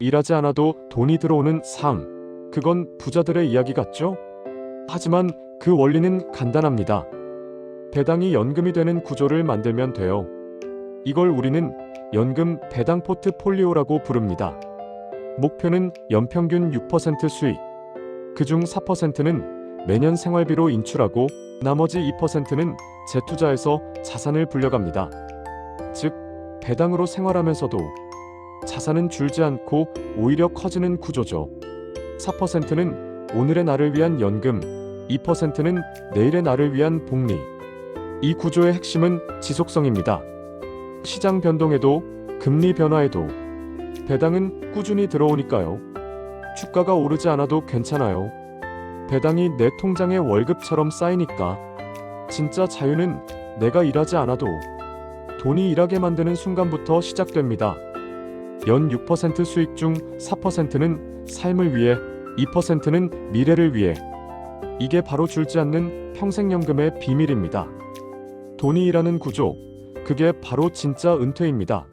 일하지 않아도 돈이 들어오는 삶. 그건 부자들의 이야기 같죠? 하지만 그 원리는 간단합니다. 배당이 연금이 되는 구조를 만들면 돼요. 이걸 우리는 연금 배당 포트폴리오라고 부릅니다. 목표는 연평균 6% 수익. 그중 4%는 매년 생활비로 인출하고 나머지 2%는 재투자해서 자산을 불려갑니다. 즉, 배당으로 생활하면서도 자산은 줄지 않고 오히려 커지는 구조죠. 4%는 오늘의 나를 위한 연금, 2%는 내일의 나를 위한 복리. 이 구조의 핵심은 지속성입니다. 시장 변동에도 금리 변화에도 배당은 꾸준히 들어오니까요. 주가가 오르지 않아도 괜찮아요. 배당이 내 통장에 월급처럼 쌓이니까 진짜 자유는 내가 일하지 않아도 돈이 일하게 만드는 순간부터 시작됩니다. 연 6% 수익 중 4%는 삶을 위해, 2%는 미래를 위해. 이게 바로 줄지 않는 평생연금의 비밀입니다. 돈이 일하는 구조, 그게 바로 진짜 은퇴입니다.